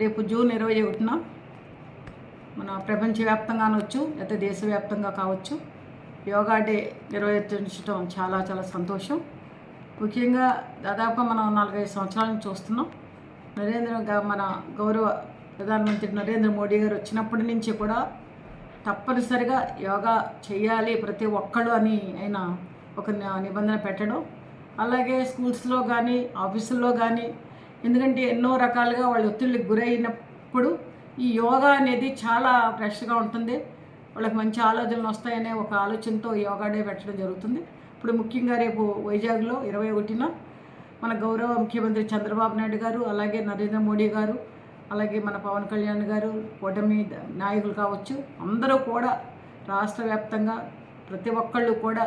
రేపు జూన్ ఇరవై ఒకటిన మన ప్రపంచవ్యాప్తంగా అనవచ్చు లేకపోతే దేశవ్యాప్తంగా కావచ్చు. యోగా డే నిర్వహించడం చాలా చాలా సంతోషం. ముఖ్యంగా దాదాపు మనం నాలుగైదు సంవత్సరాల నుంచి చూస్తున్నాం. నరేంద్ర మన గౌరవ ప్రధానమంత్రి నరేంద్ర మోడీ గారు వచ్చినప్పటి నుంచి కూడా తప్పనిసరిగా యోగా చేయాలి ప్రతి ఒక్కళ్ళు అని ఆయన ఒక నిబంధన పెట్టడం. అలాగే స్కూల్స్లో కానీ ఆఫీసుల్లో కానీ ఎందుకంటే ఎన్నో రకాలుగా వాళ్ళు ఒత్తిళ్ళకి గురైనప్పుడు ఈ యోగా అనేది చాలా ఫ్రెష్గా ఉంటుంది. వాళ్ళకి మంచి ఆలోచనలు వస్తాయనే ఒక ఆలోచనతో యోగా డే పెట్టడం జరుగుతుంది. ఇప్పుడు ముఖ్యంగా రేపు వైజాగ్లో ఇరవై ఒకటిన మన గౌరవ ముఖ్యమంత్రి చంద్రబాబు నాయుడు గారు అలాగే నరేంద్ర మోడీ గారు అలాగే మన పవన్ కళ్యాణ్ గారు కూటమి నాయకులు కావచ్చు అందరూ కూడా రాష్ట్ర వ్యాప్తంగా ప్రతి ఒక్కళ్ళు కూడా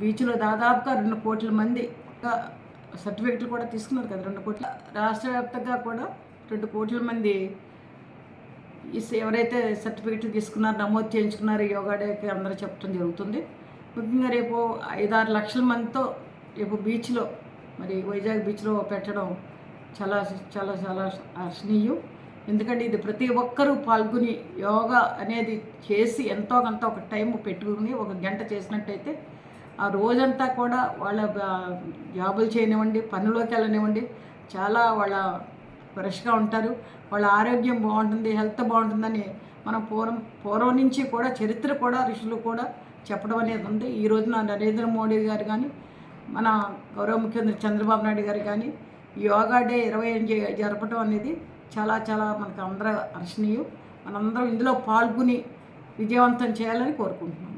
బీచ్లో దాదాపుగా రెండు కోట్ల మంది సర్టిఫికెట్లు కూడా తీసుకున్నారు కదా రెండు కోట్ల. రాష్ట్ర వ్యాప్తంగా కూడా రెండు కోట్ల మంది ఈ ఎవరైతే సర్టిఫికెట్లు తీసుకున్నారో నమోదు చేయించుకున్నారో యోగా డేకి అందరూ చెప్పడం జరుగుతుంది. ముఖ్యంగా రేపు ఐదారు లక్షల మందితో రేపు బీచ్లో మరి వైజాగ్ బీచ్లో పెట్టడం చాలా చాలా చాలా హర్షణీయం ఎందుకంటే ఇది ప్రతి ఒక్కరూ పాల్గొని యోగా అనేది చేసి ఎంతో కొంత ఒక టైం పెట్టుకుని ఒక గంట చేసినట్టయితే ఆ రోజంతా కూడా వాళ్ళ జాబులు చేయనివ్వండి పనిలోకి వెళ్ళనివ్వండి చాలా వాళ్ళ ఫ్రెష్గా ఉంటారు. వాళ్ళ ఆరోగ్యం బాగుంటుంది హెల్త్ బాగుంటుందని మనం పూర్వం పూర్వం నుంచి కూడా చరిత్ర కూడా ఋషులు కూడా చెప్పడం అనేది ఉంది. ఈ రోజున నరేంద్ర మోడీ గారు కానీ మన గౌరవ ముఖ్యమంత్రి చంద్రబాబు నాయుడు గారు కానీ ఈ యోగా డే ఇరవై ఎనిమిది జరపడం అనేది చాలా చాలా మనకు అందరూ హర్షణీయం మనందరం ఇందులో పాల్గొని విజయవంతం చేయాలని కోరుకుంటున్నాం.